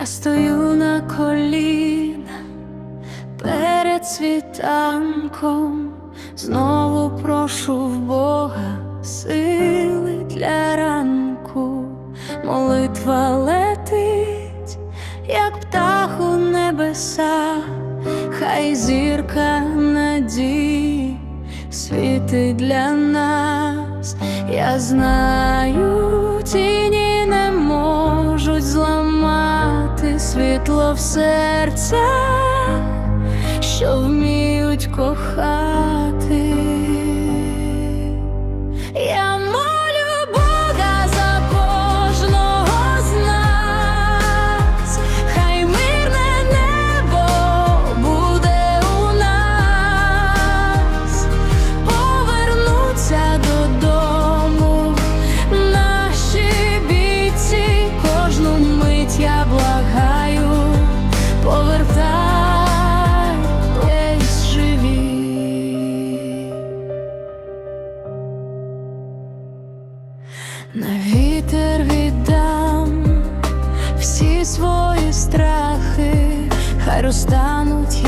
Я стою на коліна перед світанком, знову прошу в Бога сили для ранку, молитва летить, як птах у небеса, хай зірка надії світить для нас, я знаю, тіні не можуть зламати світло в серце, що вміють кохати. На вітер віддам всі свої страхи, хай розтануть